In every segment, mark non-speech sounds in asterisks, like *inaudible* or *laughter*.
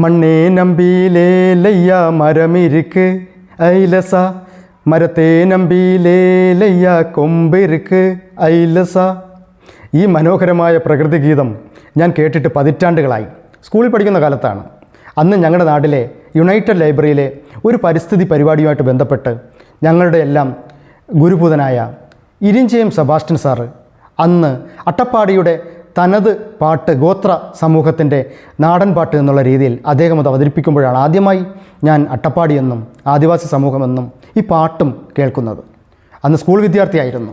മണ്ണേ നമ്പിയിലേലയ്യ മരമിരുക്ക്. ഐലസ മരത്തേ നമ്പിയിലേലയ്യ കൊമ്പിരുക്ക്. ഐലസ. ഈ മനോഹരമായ പ്രകൃതി ഗീതം ഞാൻ കേട്ടിട്ട് പതിറ്റാണ്ടുകളായി. സ്കൂളിൽ പഠിക്കുന്ന കാലത്താണ്. അന്ന് ഞങ്ങളുടെ നാട്ടിലെ യുണൈറ്റഡ് ലൈബ്രറിയിലെ ഒരു പരിസ്ഥിതി പരിപാടിയുമായിട്ട് ബന്ധപ്പെട്ട് ഞങ്ങളുടെ എല്ലാം ഗുരുപൂതനായ ഇരിഞ്ചയം സെബാസ്റ്റ്യൻ സാറ് അന്ന് അട്ടപ്പാടിയുടെ തനത് പാട്ട് ഗോത്ര സമൂഹത്തിന്റെ നാടൻ പാട്ട് എന്നുള്ള രീതിയിൽ അദ്ദേഹം അത് അവതരിപ്പിക്കുമ്പോഴാണ് ആദ്യമായി ഞാൻ അട്ടപ്പാടി എന്നും ആദിവാസി സമൂഹമെന്നും ഈ പാട്ടും കേൾക്കുന്നത്. അന്ന് സ്കൂൾ വിദ്യാർത്ഥിയായിരുന്നു.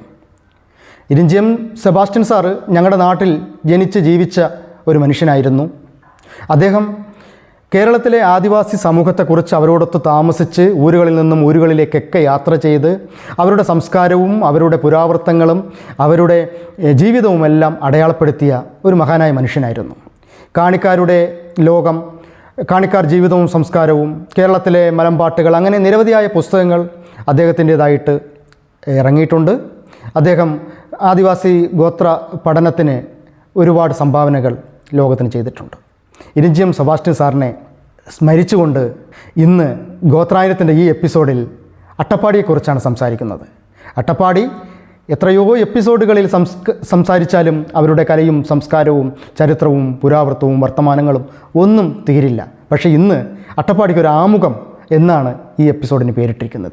ഇരിഞ്ചിയം സെബാസ്റ്റ്യൻ സാറ് ഞങ്ങളുടെ നാട്ടിൽ ജനിച്ച് ജീവിച്ച ഒരു മനുഷ്യനായിരുന്നു. അദ്ദേഹം കേരളത്തിലെ ആദിവാസി സമൂഹത്തെക്കുറിച്ച് അവരോടൊത്ത് താമസിച്ച് ഊരുകളിൽ നിന്നും ഊരുകളിലേക്കൊക്കെ യാത്ര ചെയ്ത് അവരുടെ സംസ്കാരവും അവരുടെ പുരാവൃത്തങ്ങളും അവരുടെ ജീവിതവുമെല്ലാം അടയാളപ്പെടുത്തിയ ഒരു മഹാനായ മനുഷ്യനായിരുന്നു. കാണിക്കാരുടെ ലോകം കാണിക്കാർ ജീവിതവും സംസ്കാരവും കേരളത്തിലെ മലമ്പാട്ടുകൾ അങ്ങനെ നിരവധിയായ പുസ്തകങ്ങൾ അദ്ദേഹത്തിന്റേതായിട്ട് ഇറങ്ങിയിട്ടുണ്ട്. അദ്ദേഹം ആദിവാസി ഗോത്ര പഠനത്തിന് ഒരുപാട് സംഭാവനകൾ ലോകത്തിന് ചെയ്തിട്ടുണ്ട്. ഇരിഞ്ചിയം സെബാസ്റ്റ്യൻ സാറിനെ സ്മരിച്ചുകൊണ്ട് ഇന്ന് ഗോത്രായനത്തിന്റെ ഈ എപ്പിസോഡിൽ അട്ടപ്പാടിയെക്കുറിച്ചാണ് സംസാരിക്കുന്നത്. അട്ടപ്പാടി എത്രയോ എപ്പിസോഡുകളിൽ സംസാരിച്ചാലും അവരുടെ കലയും സംസ്കാരവും ചരിത്രവും പുരാവൃത്തവും വർത്തമാനങ്ങളും ഒന്നും തീരില്ല പക്ഷേ ഇന്ന് അട്ടപ്പാടിക്ക് ഒരു ആമുഖം എന്നാണ് ഈ എപ്പിസോഡിന് പേരിട്ടിരിക്കുന്നത്.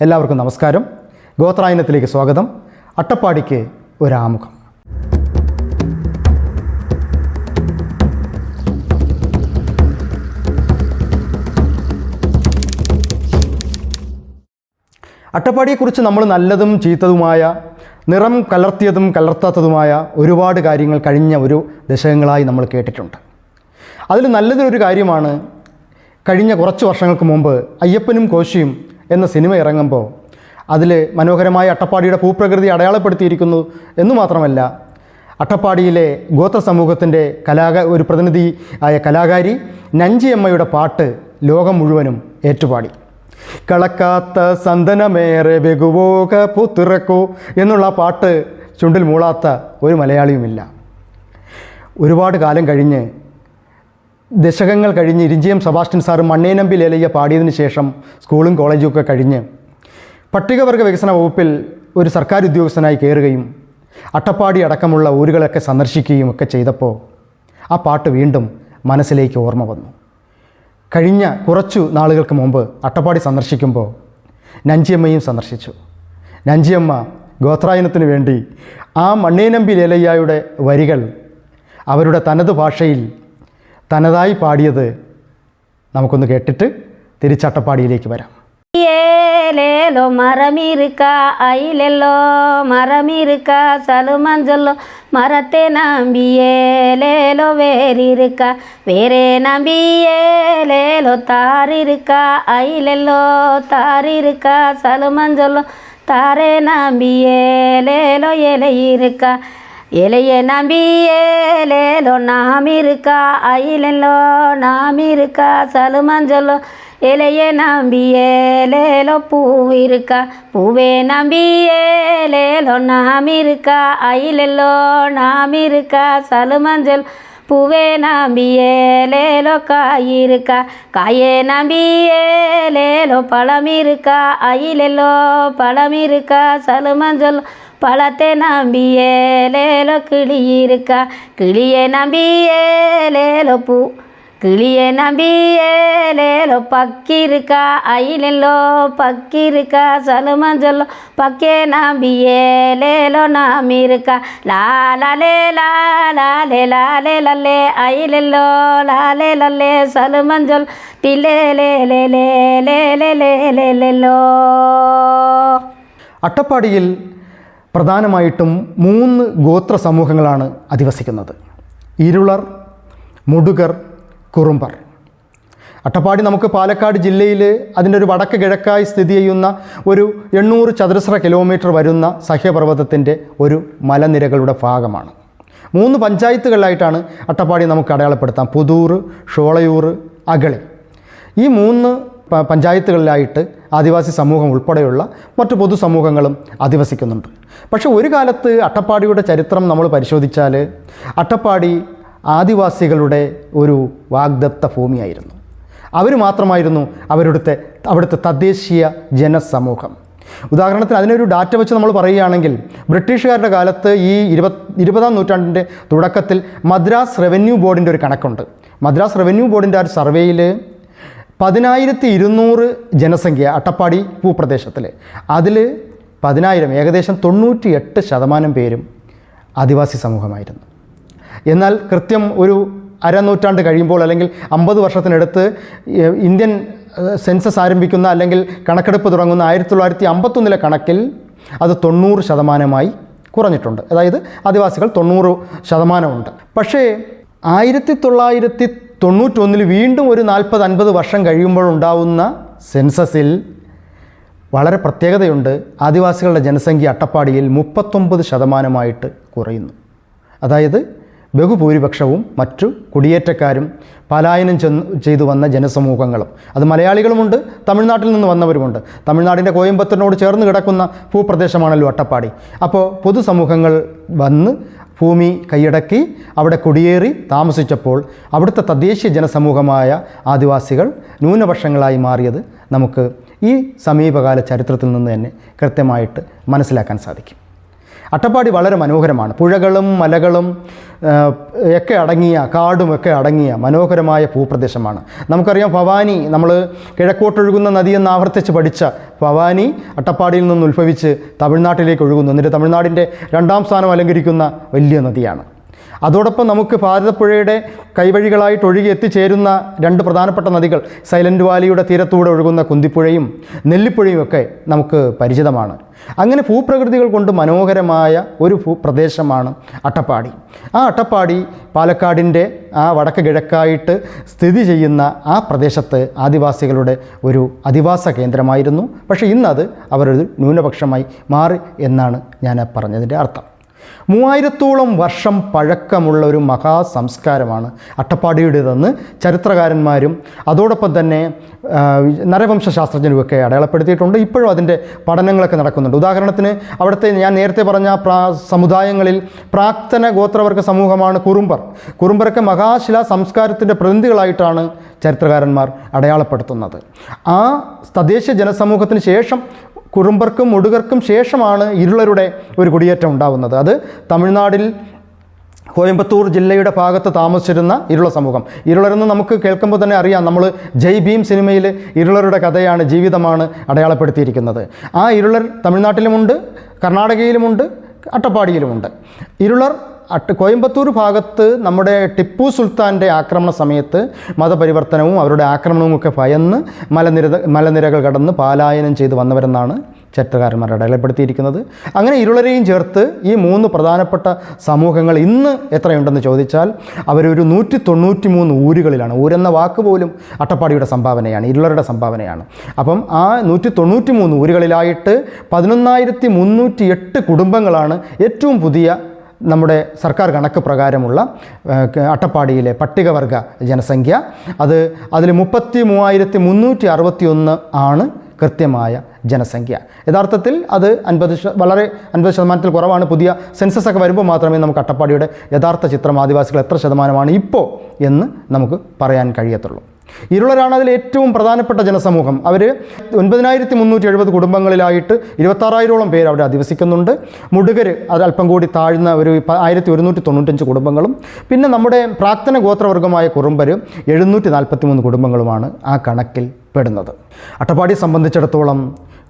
എല്ലാവർക്കും നമസ്കാരം. ഗോത്രായനത്തിലേക്ക് സ്വാഗതം. അട്ടപ്പാടിക്ക് ഒരാമുഖം അട്ടപ്പാടിയെക്കുറിച്ച് നമ്മൾ നല്ലതും ചീത്തതുമായ നിറം കലർത്തിയതും കലർത്താത്തതുമായ ഒരുപാട് കാര്യങ്ങൾ കഴിഞ്ഞ ഒരു ദശകങ്ങളായി നമ്മൾ കേട്ടിട്ടുണ്ട്. അതിൽ നല്ലതൊരു കാര്യമാണ് കഴിഞ്ഞ കുറച്ച് വർഷങ്ങൾക്ക് മുമ്പ് അയ്യപ്പനും കോശിയും എന്ന സിനിമ ഇറങ്ങുമ്പോൾ അതിൽ മനോഹരമായ അട്ടപ്പാടിയുടെ ഭൂപ്രകൃതി അടയാളപ്പെടുത്തിയിരിക്കുന്നു എന്ന് മാത്രമല്ല അട്ടപ്പാടിയിലെ ഗോത്ര സമൂഹത്തിന്റെ കലാക ഒരു പ്രതിനിധി ആയ കലാകാരി നഞ്ചിയമ്മയുടെ പാട്ട് ലോകം മുഴുവനും ഏറ്റുപാടി. കളക്കാത്ത സന്തനമേറെ വെകുവോക പുത്തിറക്കോ എന്നുള്ള പാട്ട് ചുണ്ടിൽ മൂളാത്ത ഒരു മലയാളിയുമില്ല. ഒരുപാട് കാലം കഴിഞ്ഞ് ദശകങ്ങൾ കഴിഞ്ഞ് ഇരിഞ്ചിയം സെബാസ്റ്റ്യൻ സാറ് മണ്ണേനമ്പി ലേലയ്യ പാടിയതിന് ശേഷം സ്കൂളും കോളേജും ഒക്കെ കഴിഞ്ഞ് പട്ടികവർഗ വികസന വകുപ്പിൽ ഒരു സർക്കാർ ഉദ്യോഗസ്ഥനായി കയറുകയും അട്ടപ്പാടി അടക്കമുള്ള ഊരുകളൊക്കെ സന്ദർശിക്കുകയും ഒക്കെ ചെയ്തപ്പോൾ ആ പാട്ട് വീണ്ടും മനസ്സിലേക്ക് ഓർമ്മ വന്നു. കഴിഞ്ഞ കുറച്ചു നാളുകൾക്ക് മുമ്പ് അട്ടപ്പാടി സന്ദർശിക്കുമ്പോൾ നഞ്ചിയമ്മയും സന്ദർശിച്ചു. നഞ്ചിയമ്മ ഗോത്രായനത്തിനു വേണ്ടി ആ മണ്ണേനമ്പി ലേലയ്യായുടെ വരികൾ അവരുടെ തനത് ഭാഷയിൽ തനതായി പാടിയത് നമുക്കൊന്ന് കേട്ടിട്ട് തിരിച്ചട്ടപ്പാടിയിലേക്ക് വരാം. மேலோ மரம் இருக்கா? அயிலெல்லோ மரம் இருக்கா? சலுமஞ்சொல்லோ மரத்தை நம்பியே லேலோ வேறு இருக்கா? வேறே நம்பியே லேலோ தார் இருக்கா? அயிலெல்லோ தார் இருக்கா? சலுமஞ்சொல்லோ தாரே நம்பியே லேலோ இலை இருக்கா? இலைய நம்பியேலேலோ நாம் இருக்கா? அயிலெல்லோ நாம் இருக்கா? சலுமஞ்சலோ மஞ்சளோ நம்பி ஏலேலோ பூ இருக்கா? பூவே நம்பி ஏலேலோ நாம் இருக்கா? அயிலெல்லோ நாம் இருக்கா? சலுமஞ்சல் பூவே நம்பி ஏலேலோ காய் இருக்கா? காயே நம்பி ஏலேலோ பழம் இருக்கா? அயிலெல்லோ பழம் இருக்கா? சலுமஞ்சல் பழத்தை நம்பியே லேலோ கிளி இருக்கா? கிளியை நம்பியே லேலோ பூ കിളിയ നബിയേലേലോ പക്കിരുക്ക അയിലല്ലോ പക്കിരുക്ക സലമഞ്ചല്ലോ പക്കേ നബിയേലേലോ നാമിരുക്ക. ലാലേ ലാലേ ലാലേ ലല്ലേ അയിലല്ലോ ലാലേ ലല്ലേ സലമഞ്ചൽ ടിലേലേലേലേലേലേലേലോ അട്ടപ്പാടിയിൽ പ്രധാനമായിട്ടും മൂന്ന് ഗോത്ര സമൂഹങ്ങളാണ് അധിവസിക്കുന്നത്. ഇരുളർ മുടുകർ കുറുമ്പർ. അട്ടപ്പാടി നമുക്ക് പാലക്കാട് ജില്ലയിൽ അതിന്റെ ഒരു വടക്ക് കിഴക്കായി സ്ഥിതി ചെയ്യുന്ന ഒരു എണ്ണൂറ് ചതുരശ്ര കിലോമീറ്റർ വരുന്ന സഹ്യപർവതത്തിന്റെ ഒരു മലനിരകളുടെ ഭാഗമാണ്. മൂന്ന് പഞ്ചായത്തുകളിലായിട്ടാണ് അട്ടപ്പാടി നമുക്ക് അടയാളപ്പെടുത്താം. പുതൂർ ഷോളയൂർ അകളി ഈ മൂന്ന് പഞ്ചായത്തുകളിലായിട്ട് ആദിവാസി സമൂഹം ഉൾപ്പെടെയുള്ള മറ്റു പൊതുസമൂഹങ്ങളും അധിവസിക്കുന്നുണ്ട്. പക്ഷേ ഒരു കാലത്ത് അട്ടപ്പാടിയുടെ ചരിത്രം നമ്മൾ പരിശോധിച്ചാൽ അട്ടപ്പാടി ആദിവാസികളുടെ ഒരു വാഗ്ദത്ത ഭൂമിയായിരുന്നു. അവർ മാത്രമായിരുന്നു അവരുടെ അവിടുത്തെ തദ്ദേശീയ ജനസമൂഹം. ഉദാഹരണത്തിന് അതിനൊരു ഡാറ്റ വെച്ച് നമ്മൾ പറയുകയാണെങ്കിൽ ബ്രിട്ടീഷുകാരുടെ കാലത്ത് ഈ ഇരുപത് ഇരുപതാം നൂറ്റാണ്ടിന്റെ തുടക്കത്തിൽ മദ്രാസ് റവന്യൂ ബോർഡിന്റെ ഒരു കണക്കുണ്ട്. മദ്രാസ് റവന്യൂ ബോർഡിന്റെ ആ സർവേയിൽ പതിനായിരത്തി ഇരുന്നൂറ് ജനസംഖ്യ അട്ടപ്പാടി ഭൂപ്രദേശത്തിൽ അതിൽ പതിനായിരം ഏകദേശം തൊണ്ണൂറ്റി എട്ട് ശതമാനം പേരും ആദിവാസി സമൂഹമായിരുന്നു. എന്നാൽ കൃത്യം ഒരു അരനൂറ്റാണ്ട് കഴിയുമ്പോൾ അല്ലെങ്കിൽ അമ്പത് വർഷത്തിനടുത്ത് ഇന്ത്യൻ സെൻസസ് ആരംഭിക്കുന്ന അല്ലെങ്കിൽ കണക്കെടുപ്പ് തുടങ്ങുന്ന ആയിരത്തി തൊള്ളായിരത്തി അമ്പത്തൊന്നിലെ കണക്കിൽ അത് തൊണ്ണൂറ് ശതമാനമായി കുറഞ്ഞിട്ടുണ്ട്. അതായത് ആദിവാസികൾ തൊണ്ണൂറ് ശതമാനമുണ്ട്. പക്ഷേ ആയിരത്തി തൊള്ളായിരത്തി തൊണ്ണൂറ്റൊന്നിൽ വീണ്ടും ഒരു നാൽപ്പത് അൻപത് വർഷം കഴിയുമ്പോഴുണ്ടാവുന്ന സെൻസസിൽ വളരെ പ്രത്യേകതയുണ്ട്. ആദിവാസികളുടെ ജനസംഖ്യ അട്ടപ്പാടിയിൽ മുപ്പത്തൊമ്പത് ശതമാനമായിട്ട് കുറയുന്നു. അതായത് ബഹുഭൂരിപക്ഷവും മറ്റു കുടിയേറ്റക്കാരും പലായനം ചെന്ന് ചെയ്തു വന്ന ജനസമൂഹങ്ങളും. അത് മലയാളികളുമുണ്ട് തമിഴ്നാട്ടിൽ നിന്ന് വന്നവരുമുണ്ട്. തമിഴ്നാടിന്റെ കോയമ്പത്തൂരിനോട് ചേർന്ന് കിടക്കുന്ന ഭൂപ്രദേശമാണല്ലോ അട്ടപ്പാടി. അപ്പോൾ പൊതുസമൂഹങ്ങൾ വന്ന് ഭൂമി കൈയടക്കി അവിടെ കുടിയേറി താമസിച്ചപ്പോൾ അവിടുത്തെ തദ്ദേശീയ ജനസമൂഹമായ ആദിവാസികൾ ന്യൂനപക്ഷങ്ങളായി മാറിയത് നമുക്ക് ഈ സമീപകാല ചരിത്രത്തിൽ നിന്ന് തന്നെ കൃത്യമായിട്ട് മനസ്സിലാക്കാൻ സാധിക്കും. അട്ടപ്പാടി വളരെ മനോഹരമാണ്. പുഴകളും മലകളും ഒക്കെ അടങ്ങിയ കാടും ഒക്കെ അടങ്ങിയ മനോഹരമായ ഭൂപ്രദേശമാണ്. നമുക്കറിയാം ഭവാനി നമ്മൾ കിഴക്കോട്ടൊഴുകുന്ന നദിയെന്ന് ആവർത്തിച്ച് പഠിച്ച ഭവാനി അട്ടപ്പാടിയിൽ നിന്ന് ഉത്ഭവിച്ച് തമിഴ്നാട്ടിലേക്ക് ഒഴുകുന്നു. എന്നിട്ട് തമിഴ്നാടിന്റെ രണ്ടാം സ്ഥാനം അലങ്കരിക്കുന്ന വലിയ നദിയാണ്. അതോടൊപ്പം നമുക്ക് ഭാരതപ്പുഴയുടെ കൈവഴികളായിട്ട് ഒഴുകി എത്തിച്ചേരുന്ന രണ്ട് പ്രധാനപ്പെട്ട നദികൾ സൈലന്റ് വാലിയുടെ തീരത്തൂടെ ഒഴുകുന്ന കുന്തിപ്പുഴയും നെല്ലിപ്പുഴയും ഒക്കെ നമുക്ക് പരിചിതമാണ്. അങ്ങനെ ഭൂപ്രകൃതികൾ കൊണ്ട് മനോഹരമായ ഒരു ഭൂ പ്രദേശമാണ് അട്ടപ്പാടി. ആ അട്ടപ്പാടി പാലക്കാടിന്റെ ആ വടക്ക് കിഴക്കായിട്ട് സ്ഥിതി ചെയ്യുന്ന ആ പ്രദേശത്ത് ആദിവാസികളുടെ ഒരു അധിവാസ കേന്ദ്രമായിരുന്നു. പക്ഷേ ഇന്നത് അവരൊരു ന്യൂനപക്ഷമായി മാറി എന്നാണ് ഞാൻ പറഞ്ഞതിന്റെ അർത്ഥം. മൂവായിരത്തോളം വർഷം പഴക്കമുള്ള ഒരു മഹാസംസ്കാരമാണ് അട്ടപ്പാടിയുടേതെന്ന് ചരിത്രകാരന്മാരും അതോടൊപ്പം തന്നെ നരവംശാസ്ത്രജ്ഞരുമൊക്കെ നരവംശ ശാസ്ത്രജ്ഞരുമൊക്കെ അടയാളപ്പെടുത്തിയിട്ടുണ്ട്. ഇപ്പോഴും അതിന്റെ പഠനങ്ങളൊക്കെ നടക്കുന്നുണ്ട്. ഉദാഹരണത്തിന് അവിടുത്തെ ഞാൻ നേരത്തെ പറഞ്ഞ പ്രാ സമുദായങ്ങളിൽ പ്രാക്തന ഗോത്രവർഗ സമൂഹമാണ് കുറുമ്പർ. കുറുമ്പറൊക്കെ മഹാശില സംസ്കാരത്തിന്റെ പ്രതിനിധികളായിട്ടാണ് ചരിത്രകാരന്മാർ അടയാളപ്പെടുത്തുന്നത്. ആ തദ്ദേശ ജനസമൂഹത്തിന് ശേഷം കുറുമ്പർക്കും മുടുകർക്കും ശേഷമാണ് ഇരുളരുടെ ഒരു കുടിയേറ്റം ഉണ്ടാവുന്നത്. അത് തമിഴ്നാടിൽ കോയമ്പത്തൂർ ജില്ലയുടെ ഭാഗത്ത് താമസിച്ചിരുന്ന ഇരുള സമൂഹം. ഇരുളരെന്ന് നമുക്ക് കേൾക്കുമ്പോൾ തന്നെ അറിയാം. നമ്മൾ ജയ് ഭീം സിനിമയിൽ ഇരുളരുടെ കഥയാണ് ജീവിതമാണ് അടയാളപ്പെടുത്തിയിരിക്കുന്നത്. ആ ഇരുളർ തമിഴ്നാട്ടിലുമുണ്ട് കർണാടകയിലുമുണ്ട് അട്ടപ്പാടിയിലുമുണ്ട്. ഇരുളർ അട്ട് കോയമ്പത്തൂർ ഭാഗത്ത് നമ്മുടെ ടിപ്പു സുൽത്താന്റെ ആക്രമണ സമയത്ത് മതപരിവർത്തനവും അവരുടെ ആക്രമണവും ഒക്കെ ഭയന്ന് മലനിര മലനിരകൾ കടന്ന് പാലായനം ചെയ്ത് വന്നവരെന്നാണ് ചരിത്രകാരന്മാർ അടയാളപ്പെടുത്തിയിരിക്കുന്നത്. അങ്ങനെ ഇരുളരെയും ചേർത്ത് ഈ മൂന്ന് പ്രധാനപ്പെട്ട സമൂഹങ്ങൾ ഇന്ന് എത്രയുണ്ടെന്ന് ചോദിച്ചാൽ അവരൊരു നൂറ്റി തൊണ്ണൂറ്റി മൂന്ന് ഊരുകളിലാണ്. ഊരെന്ന വാക്ക് പോലും അട്ടപ്പാടിയുടെ സംഭാവനയാണ് ഇരുളരുടെ സംഭാവനയാണ്. അപ്പം ആ നൂറ്റി തൊണ്ണൂറ്റി മൂന്ന് ഊരുകളിലായിട്ട് പതിനൊന്നായിരത്തി മുന്നൂറ്റി എട്ട് കുടുംബങ്ങളാണ് ഏറ്റവും പുതിയ നമ്മുടെ സർക്കാർ കണക്ക് പ്രകാരമുള്ള അട്ടപ്പാടിയിലെ പട്ടികവർഗ ജനസംഖ്യ. അത് അതിൽ മുപ്പത്തി മൂവായിരത്തി മുന്നൂറ്റി അറുപത്തി ഒന്ന് ആണ് കൃത്യമായ ജനസംഖ്യ. യഥാർത്ഥത്തിൽ അത് അൻപത് വളരെ അൻപത് ശതമാനത്തിൽ കുറവാണ്. പുതിയ സെൻസസ് ഒക്കെ വരുമ്പോൾ മാത്രമേ നമുക്ക് അട്ടപ്പാടിയുടെ യഥാർത്ഥ ചിത്രം ആദിവാസികൾ എത്ര ശതമാനമാണ് ഇപ്പോൾ എന്ന് നമുക്ക് പറയാൻ കഴിയത്തുള്ളൂ. ഇരുളരാണ് അതിൽ ഏറ്റവും പ്രധാനപ്പെട്ട ജനസമൂഹം. അവർ ഒൻപതിനായിരത്തി മുന്നൂറ്റി എഴുപത് കുടുംബങ്ങളിലായിട്ട് ഇരുപത്താറായിരോളം പേര് അവിടെ അധിവസിക്കുന്നുണ്ട്. മുടുകർ അത് അല്പം കൂടി താഴ്ന്ന ഒരു ആയിരത്തി ഒരുന്നൂറ്റി തൊണ്ണൂറ്റഞ്ച് കുടുംബങ്ങളും. പിന്നെ നമ്മുടെ പ്രാക്തന ഗോത്രവർഗമായ കുറുമ്പർ എഴുന്നൂറ്റി നാൽപ്പത്തി മൂന്ന് കുടുംബങ്ങളുമാണ് ആ കണക്കിൽ പെടുന്നത് അട്ടപ്പാടി സംബന്ധിച്ചിടത്തോളം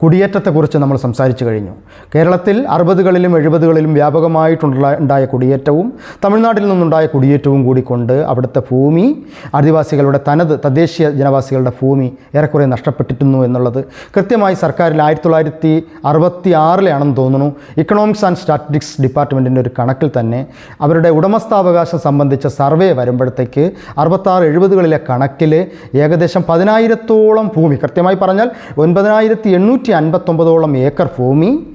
കുടിയേറ്റത്തെക്കുറിച്ച് നമ്മൾ സംസാരിച്ചു കഴിഞ്ഞു. കേരളത്തിൽ അറുപതുകളിലും എഴുപതുകളിലും വ്യാപകമായിട്ടുള്ള ഉണ്ടായ കുടിയേറ്റവും തമിഴ്നാട്ടിൽ നിന്നുണ്ടായ കുടിയേറ്റവും കൂടിക്കൊണ്ട് അവിടുത്തെ ഭൂമി ആദിവാസികളുടെ തനത് തദ്ദേശീയ ജനവാസികളുടെ ഭൂമി ഏറെക്കുറെ നഷ്ടപ്പെട്ടിരുന്നു എന്നുള്ളത് കൃത്യമായി സർക്കാരിൽ ആയിരത്തി തൊള്ളായിരത്തി അറുപത്തി ആറിലാണെന്ന് തോന്നുന്നു. ഇക്കണോമിക്സ് ആൻഡ് സ്റ്റാറ്റിസ്റ്റിക്സ് ഡിപ്പാർട്ട്മെന്റിന്റെ ഒരു കണക്കിൽ തന്നെ അവരുടെ ഉടമസ്ഥാവകാശം സംബന്ധിച്ച സർവേ വരുമ്പോഴത്തേക്ക് അറുപത്താറ് എഴുപതുകളിലെ കണക്കിൽ ഏകദേശം പതിനായിരത്തോളം ഭൂമി കൃത്യമായി പറഞ്ഞാൽ ഒൻപതിനായിരത്തി എണ്ണൂറ്റി അൻപത്തൊമ്പതോളം ഏക്കർ ഭൂമി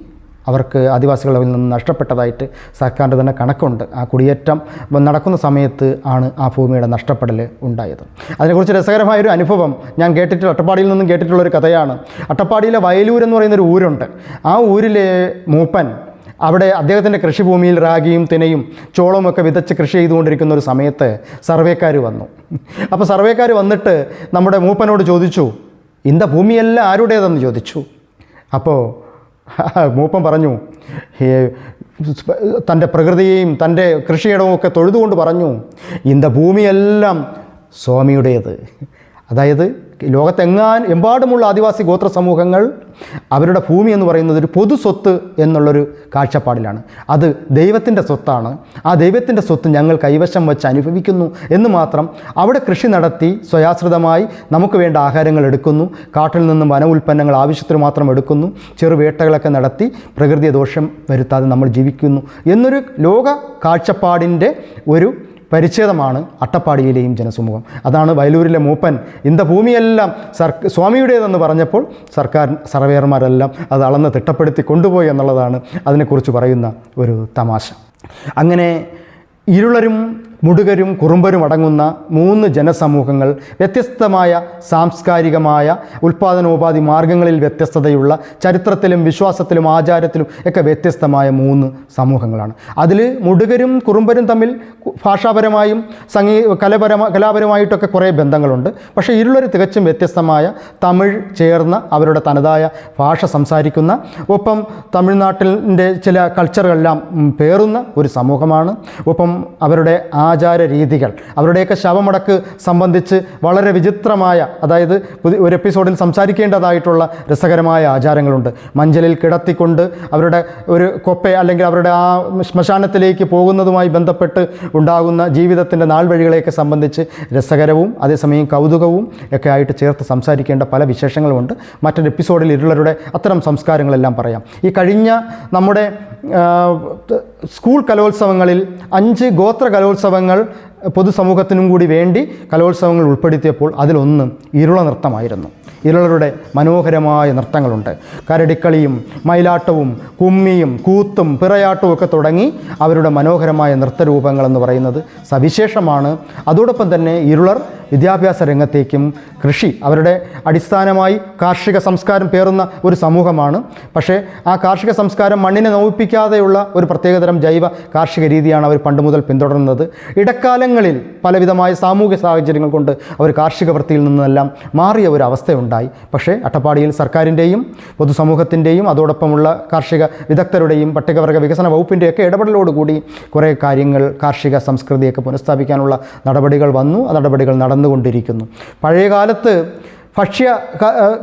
അവർക്ക് ആദിവാസികളിൽ നിന്ന് നഷ്ടപ്പെട്ടതായിട്ട് സർക്കാരിന്റെ തന്നെ കണക്കുണ്ട്. ആ കുടിയേറ്റം നടക്കുന്ന സമയത്ത് ആണ് ആ ഭൂമിയുടെ നഷ്ടപ്പെടൽ ഉണ്ടായത്. അതിനെക്കുറിച്ച് രസകരമായൊരു അനുഭവം ഞാൻ കേട്ടിട്ടുള്ള അട്ടപ്പാടിയിൽ നിന്നും കേട്ടിട്ടുള്ളൊരു കഥയാണ്. അട്ടപ്പാടിയിലെ വയലൂർ എന്ന് പറയുന്നൊരു ഊരുണ്ട്. ആ ഊരിലെ മൂപ്പൻ അവിടെ അദ്ദേഹത്തിന്റെ കൃഷിഭൂമിയിൽ റാഗിയും തിനയും ചോളവും ഒക്കെ വിതച്ച് കൃഷി ചെയ്തുകൊണ്ടിരിക്കുന്ന ഒരു സമയത്ത് സർവേക്കാർ വന്നു. അപ്പോൾ സർവേക്കാർ വന്നിട്ട് നമ്മുടെ മൂപ്പനോട് ചോദിച്ചു ഇന്ത ഭൂമിയെല്ലാം ആരുടേതെന്ന് ചോദിച്ചു? അപ്പോൾ *laughs* മൂപ്പൻ പറഞ്ഞു തന്റെ പ്രകൃതിയെയും തന്റെ കൃഷിയിടവും ഒക്കെ തൊഴുതുകൊണ്ട് പറഞ്ഞു ഇന്ത ഭൂമിയെല്ലാം സ്വാമിയുടേത്. അതായത് ലോകത്തെങ്ങാൻ എമ്പാടുമുള്ള ആദിവാസി ഗോത്ര സമൂഹങ്ങൾ അവരുടെ ഭൂമി എന്ന് പറയുന്നത് ഒരു പൊതു സ്വത്ത് എന്നുള്ളൊരു കാഴ്ചപ്പാടിലാണ്. അത് ദൈവത്തിന്റെ സ്വത്താണ്. ആ ദൈവത്തിന്റെ സ്വത്ത് ഞങ്ങൾ കൈവശം വെച്ച് അനുഭവിക്കുന്നു എന്ന് മാത്രം അവിടെ കൃഷി നടത്തി സ്വയാശ്രിതമായി നമുക്ക് വേണ്ട ആഹാരങ്ങൾ എടുക്കുന്നു. കാട്ടിൽ നിന്നും വന ഉൽപ്പന്നങ്ങൾ ആവശ്യത്തിന് മാത്രം എടുക്കുന്നു. ചെറുവേട്ടകളൊക്കെ നടത്തി പ്രകൃതിയെ ദോഷം വരുത്താതെ നമ്മൾ ജീവിക്കുന്നു. എന്നൊരു ലോക കാഴ്ചപ്പാടിന്റെ ഒരു പരിച്ഛേദമാണ് അട്ടപ്പാടിയിലെയും ജനസമൂഹം. അതാണ് വയലൂരിലെ മൂപ്പൻ. ഇന്ത ഭൂമിയെല്ലാം സർ സ്വാമിയുടേതെന്ന് പറഞ്ഞപ്പോൾ സർക്കാർ സർവേയർമാരെല്ലാം അത് അളന്ന് തിട്ടപ്പെടുത്തി കൊണ്ടുപോയി എന്നുള്ളതാണ് അതിനെക്കുറിച്ച് പറയുന്ന ഒരു തമാശ. അങ്ങനെ ഇരുളരും മുടുകരും കുറുമ്പരും അടങ്ങുന്ന മൂന്ന് ജനസമൂഹങ്ങൾ വ്യത്യസ്തമായ സാംസ്കാരികമായ ഉൽപ്പാദനോപാധി മാർഗങ്ങളിൽ വ്യത്യസ്തതയുള്ള ചരിത്രത്തിലും വിശ്വാസത്തിലും ആചാരത്തിലും ഒക്കെ വ്യത്യസ്തമായ മൂന്ന് സമൂഹങ്ങളാണ്. അതിൽ മുടുകരും കുറുമ്പരും തമ്മിൽ ഭാഷാപരമായും സംഗീ കലപരമ കലാപരമായിട്ടൊക്കെ കുറേ ബന്ധങ്ങളുണ്ട്. പക്ഷേ ഇരുളൊരു തികച്ചും വ്യത്യസ്തമായ തമിഴ് ചേർന്ന അവരുടെ തനതായ ഭാഷ സംസാരിക്കുന്ന ഒപ്പം തമിഴ്നാട്ടിന്റെ ചില കൾച്ചറുകളെല്ലാം പേറുന്ന ഒരു സമൂഹമാണ്. ഒപ്പം അവരുടെ ആചാര രീതികൾ അവരുടെയൊക്കെ ശവമടക്ക് സംബന്ധിച്ച് വളരെ വിചിത്രമായ അതായത് ഒരു എപ്പിസോഡിൽ സംസാരിക്കേണ്ടതായിട്ടുള്ള രസകരമായ ആചാരങ്ങളുണ്ട്. മഞ്ചലിൽ കിടത്തിക്കൊണ്ട് അവരുടെ ഒരു കൊപ്പ അല്ലെങ്കിൽ അവരുടെ ആ ശ്മശാനത്തിലേക്ക് പോകുന്നതുമായി ബന്ധപ്പെട്ട് ഉണ്ടാകുന്ന ജീവിതത്തിന്റെ നാൾ വഴികളെയൊക്കെ സംബന്ധിച്ച് രസകരവും അതേസമയം കൗതുകവും ഒക്കെ ആയിട്ട് ചേർത്ത് സംസാരിക്കേണ്ട പല വിശേഷങ്ങളുമുണ്ട്. മറ്റൊരു എപ്പിസോഡിൽ ഇരുളരുടെ അത്തരം സംസ്കാരങ്ങളെല്ലാം പറയാം. ഈ കഴിഞ്ഞ നമ്മുടെ സ്കൂൾ കലോത്സവങ്ങളിൽ അഞ്ച് ഗോത്ര കലോത്സവങ്ങൾ പൊതുസമൂഹത്തിനും കൂടി വേണ്ടി കലോത്സവങ്ങൾ ഉൾപ്പെടുത്തിയപ്പോൾ അതിലൊന്ന് ഇരുള നൃത്തമായിരുന്നു. ഇരുളരുടെ മനോഹരമായ നൃത്തങ്ങളുണ്ട്. കരടിക്കളിയും മയിലാട്ടവും കുമ്മിയും കൂത്തും പിറയാട്ടവും ഒക്കെ തുടങ്ങി അവരുടെ മനോഹരമായ നൃത്തരൂപങ്ങളെന്ന് പറയുന്നത് സവിശേഷമാണ്. അതോടൊപ്പം തന്നെ ഇരുളർ വിദ്യാഭ്യാസ രംഗത്തേക്കും കൃഷി അവരുടെ അടിസ്ഥാനമായി കാർഷിക സംസ്കാരം പേറുന്ന ഒരു സമൂഹമാണ്. പക്ഷേ ആ കാർഷിക സംസ്കാരം മണ്ണിനെ നോവിപ്പിക്കാതെയുള്ള ഒരു പ്രത്യേകതരം ജൈവ കാർഷിക രീതിയാണ് അവർ പണ്ട് മുതൽ പിന്തുടരുന്നത് ഇടക്കാലങ്ങളിൽ പലവിധമായ സാമൂഹ്യ സാഹചര്യങ്ങൾ കൊണ്ട് അവർ കാർഷിക വൃത്തിയിൽ നിന്നെല്ലാം മാറിയ ഒരു അവസ്ഥയുണ്ടായി. പക്ഷേ അട്ടപ്പാടിയിൽ സർക്കാരിന്റെയും പൊതുസമൂഹത്തിന്റെയും അതോടൊപ്പമുള്ള കാർഷിക വിദഗ്ധരുടെയും പട്ടികവർഗ വികസന വകുപ്പിന്റെയൊക്കെ ഇടപെടലോടുകൂടി കുറേ കാര്യങ്ങൾ കാർഷിക സംസ്കൃതിയൊക്കെ പുനഃസ്ഥാപിക്കാനുള്ള നടപടികൾ വന്നു. ആ നടപടികൾ നടന്നുകൊണ്ടിരിക്കുന്നു പഴയകാലത്ത് ഭക്ഷ്യ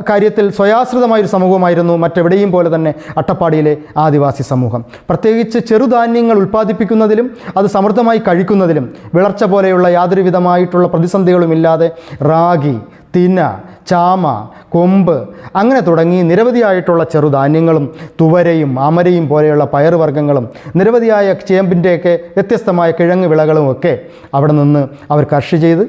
കാര്യത്തിൽ സ്വയാശ്രിതമായൊരു സമൂഹമായിരുന്നു മറ്റെവിടെയും പോലെ തന്നെ അട്ടപ്പാടിയിലെ ആദിവാസി സമൂഹം. പ്രത്യേകിച്ച് ചെറുധാന്യങ്ങൾ ഉൽപ്പാദിപ്പിക്കുന്നതിലും അത് സമൃദ്ധമായി കഴിക്കുന്നതിലും വിളർച്ച പോലെയുള്ള യാതൊരു വിധമായിട്ടുള്ള പ്രതിസന്ധികളുമില്ലാതെ റാഗി തിന ചാമ കൊമ്പ് അങ്ങനെ തുടങ്ങി നിരവധിയായിട്ടുള്ള ചെറുധാന്യങ്ങളും തുവരയും അമരയും പോലെയുള്ള പയറുവർഗങ്ങളും നിരവധിയായ ചേമ്പിന്റെയൊക്കെ വ്യത്യസ്തമായ കിഴങ്ങ് വിളകളും ഒക്കെ അവിടെ നിന്ന് അവർ കൃഷി ചെയ്ത്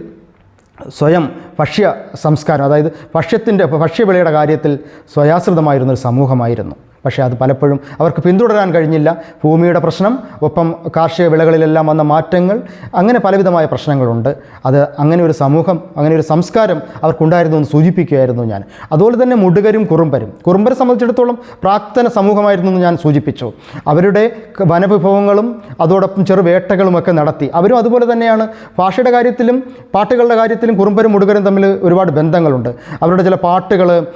സ്വയം ഭക്ഷ്യ സംസ്കാരം അതായത് ഭക്ഷ്യത്തിന്റെ ഭക്ഷ്യവിളയുടെ കാര്യത്തിൽ സ്വയാശ്രിതമായിരുന്നൊരു സമൂഹമായിരുന്നു. പക്ഷേ അത് പലപ്പോഴും അവർക്ക് പിന്തുടരാൻ കഴിഞ്ഞില്ല. ഭൂമിയുടെ പ്രശ്നം ഒപ്പം കാർഷിക വിളകളിലെല്ലാം വന്ന മാറ്റങ്ങൾ അങ്ങനെ പലവിധമായ പ്രശ്നങ്ങളുണ്ട്. അത് അങ്ങനെ ഒരു സമൂഹം അങ്ങനെ ഒരു സംസ്കാരം അവർക്കുണ്ടായിരുന്നു എന്ന് സൂചിപ്പിക്കുകയായിരുന്നു ഞാൻ. അതുപോലെ തന്നെ മുടുകരും കുറുമ്പരും. കുറുമ്പരെ സംബന്ധിച്ചിടത്തോളം പ്രാക്തന സമൂഹമായിരുന്നു എന്ന് ഞാൻ സൂചിപ്പിച്ചു. അവരുടെ വനവിഭവങ്ങളും അതോടൊപ്പം ചെറുവേട്ടകളുമൊക്കെ നടത്തി. അവരും അതുപോലെ തന്നെയാണ് ഭാഷയുടെ കാര്യത്തിലും പാട്ടുകളുടെ കാര്യത്തിലും കുറുമ്പരും മുടുകരും തമ്മിൽ ഒരുപാട് ബന്ധങ്ങളുണ്ട്. അവരുടെ ചില പാട്ടുകൾ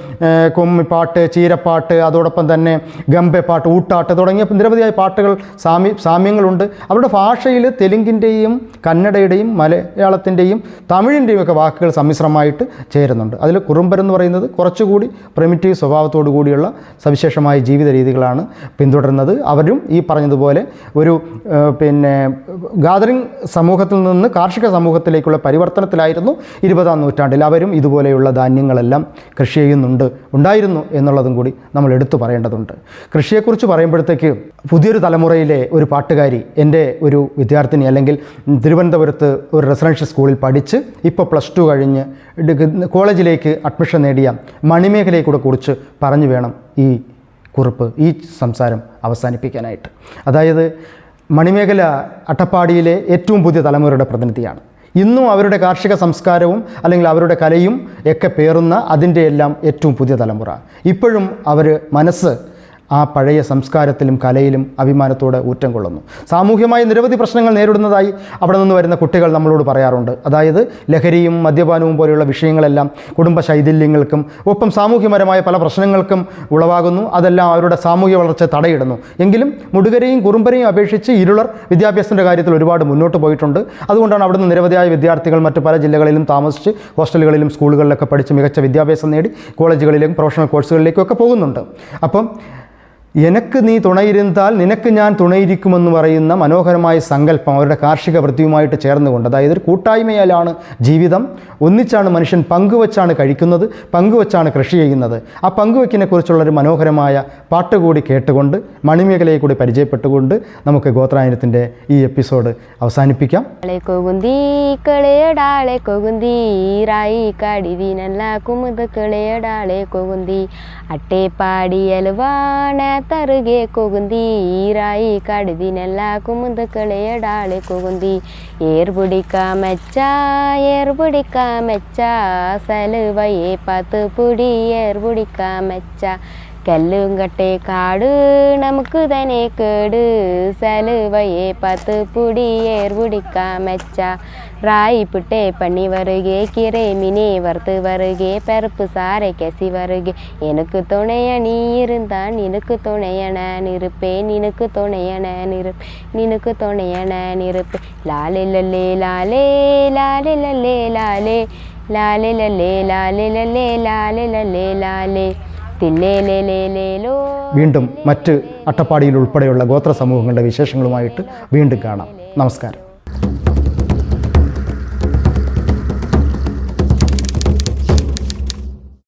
കൊമ്മിപ്പാട്ട് ചീരപ്പാട്ട് അതോടൊപ്പം തന്നെ ഗംബെപ്പാട്ട് ഊട്ടാട്ട് തുടങ്ങിയ നിരവധിയായ പാട്ടുകൾ സാമ്യ സാമ്യങ്ങളുണ്ട്. അവരുടെ ഭാഷയിൽ തെലുങ്കിന്റെയും കന്നഡയുടെയും മലയാളത്തിന്റെയും തമിഴിന്റെയും ഒക്കെ വാക്കുകൾ സമ്മിശ്രമായിട്ട് ചേരുന്നുണ്ട്. അതിൽ കുറുമ്പരെന്ന് പറയുന്നത് കുറച്ചുകൂടി പ്രിമിറ്റീവ് സ്വഭാവത്തോടു കൂടിയുള്ള സവിശേഷമായ ജീവിത രീതികളാണ് പിന്തുടരുന്നത്. അവരും ഈ പറഞ്ഞതുപോലെ ഒരു പിന്നെ ഗാദറിംഗ് സമൂഹത്തിൽ നിന്ന് കാർഷിക സമൂഹത്തിലേക്കുള്ള പരിവർത്തനത്തിലായിരുന്നു ഇരുപതാം നൂറ്റാണ്ടിൽ. അവരും ഇതുപോലെയുള്ള ധാന്യങ്ങളെല്ലാം കൃഷി ചെയ്യുന്നുണ്ട് ഉണ്ടായിരുന്നു എന്നുള്ളതും കൂടി നമ്മൾ എടുത്തു പറയേണ്ടതുണ്ട്. കൃഷിയെക്കുറിച്ച് പറയുമ്പോഴത്തേക്ക് പുതിയൊരു തലമുറയിലെ ഒരു പാട്ടുകാരി എന്റെ ഒരു വിദ്യാർത്ഥിനി അല്ലെങ്കിൽ തിരുവനന്തപുരത്ത് ഒരു റെസിഡൻഷ്യൽ സ്കൂളിൽ പഠിച്ച് ഇപ്പോൾ പ്ലസ് ടു കഴിഞ്ഞ് കോളേജിലേക്ക് അഡ്മിഷൻ നേടിയ മണിമേഖലയെ കൂടെ കുറിച്ച് പറഞ്ഞു വേണം ഈ കുറിപ്പ് ഈ സംസാരം അവസാനിപ്പിക്കാനായിട്ട്. അതായത് മണിമേഖല അട്ടപ്പാടിയിലെ ഏറ്റവും പുതിയ തലമുറയുടെ പ്രതിനിധിയാണ്. ഇന്നും അവരുടെ കാർഷിക സംസ്കാരവും അല്ലെങ്കിൽ അവരുടെ കലയും ഒക്കെ പേറുന്ന അതിന്റെ എല്ലാം ഏറ്റവും പുതിയ തലമുറ. ഇപ്പോഴും അവർ മനസ്സ് ആ പഴയ സംസ്കാരത്തിലും കലയിലും അഭിമാനത്തോടെ ഊറ്റം കൊള്ളുന്നു. സാമൂഹ്യമായ നിരവധി പ്രശ്നങ്ങൾ നേരിടുന്നതായി അവിടെ നിന്ന് വരുന്ന കുട്ടികൾ നമ്മളോട് പറയാറുണ്ട്. അതായത് ലഹരിയും മദ്യപാനവും പോലെയുള്ള വിഷയങ്ങളെല്ലാം കുടുംബ ശൈഥില്യങ്ങൾക്കും ഒപ്പം സാമൂഹ്യപരമായ പല പ്രശ്നങ്ങൾക്കും ഉളവാകുന്നു. അതെല്ലാം അവരുടെ സാമൂഹ്യ വളർച്ച തടയിടുന്നു. എങ്കിലും മുടുകരെയും കുറുമ്പരെയും അപേക്ഷിച്ച് ഇരുളർ വിദ്യാഭ്യാസത്തിന്റെ കാര്യത്തിൽ ഒരുപാട് മുന്നോട്ട് പോയിട്ടുണ്ട്. അതുകൊണ്ടാണ് അവിടുന്ന് നിരവധിയായ വിദ്യാർത്ഥികൾ മറ്റ് പല ജില്ലകളിലും താമസിച്ച് ഹോസ്റ്റലുകളിലും സ്കൂളുകളിലൊക്കെ പഠിച്ച് മികച്ച വിദ്യാഭ്യാസം നേടി കോളേജുകളിലേക്കും പ്രൊഫഷണൽ കോഴ്സുകളിലേക്കും ഒക്കെ പോകുന്നുണ്ട്. അപ്പം എനക്ക് നീ തുണയിരുന്നാൽ നിനക്ക് ഞാൻ തുണയിരിക്കുമെന്ന് പറയുന്ന മനോഹരമായ സങ്കല്പം അവരുടെ കാർഷിക വൃത്തിയുമായിട്ട് ചേർന്നുകൊണ്ട് അതായത് ഒരു കൂട്ടായ്മയാലാണ് ജീവിതം. ഒന്നിച്ചാണ് മനുഷ്യൻ പങ്കുവച്ചാണ് കഴിക്കുന്നത് പങ്കുവച്ചാണ് കൃഷി ചെയ്യുന്നത്. ആ പങ്കുവയ്ക്കിനെക്കുറിച്ചുള്ളൊരു മനോഹരമായ പാട്ട് കൂടി കേട്ടുകൊണ്ട് മണിമേഖലയെ കൂടി പരിചയപ്പെട്ടുകൊണ്ട് നമുക്ക് ഗോത്രായനത്തിന്റെ ഈ എപ്പിസോഡ് അവസാനിപ്പിക്കാം. കൊകുന്തി അട്ടേ ತರಿಗೆ ಕೊಗುಂದಿ ಈರಾಯಿ ಕಡ್ದಿನೆಲ್ಲ ಕುಮುಂದು ಕಳೆಯಡಾಳೆ ಕೊಗುಂದಿ ಏರ್ ಬುಡಿಕ ಮೆಚ್ಚ ಏರ್ ಬುಡಿಕ ಮೆಚ್ಚ ಸಲುವಯೇ ಪತ್ತು ಪುಡಿ ಏರ್ ಬುಡಿಕ ಮೆಚ್ಚ கல்லுங்கட்டே காடு நமக்கு தானே கேடு சலுவையே பத்து புடி ஏர் பிடிக்காமச்சா റായിപ്പിട്ടെ പണി വരുകെ കിറേ മിനെ വറുത്ത് വരുകെ പെറുപ്പ് സാരെ കെസി വരുകെ எனக்கு துணைய நீ இருந்தா நினக்கு துணைய நான் இருப்பேன் நினக்கு துணைய நான் இருப்பேன் நினக்கு துணைய நான் இருப்பேன் லாலே லல்லே லாலே லாலே லல்லே லாலே ലാലേ ലല്ലേ ലാലേ ലല്ലേ ലാലേ ലല്ലേ ലാലേ തില്ലേ ലേ ലേ ലേ ലോ വീണ്ടും മറ്റ് അട്ടപ്പാടിയിൽ ഉൾപ്പെടെയുള്ള ഗോത്ര സമൂഹങ്ങളുടെ വിശേഷങ്ങളുമായിട്ട് വീണ്ടും കാണാം നമസ്കാരം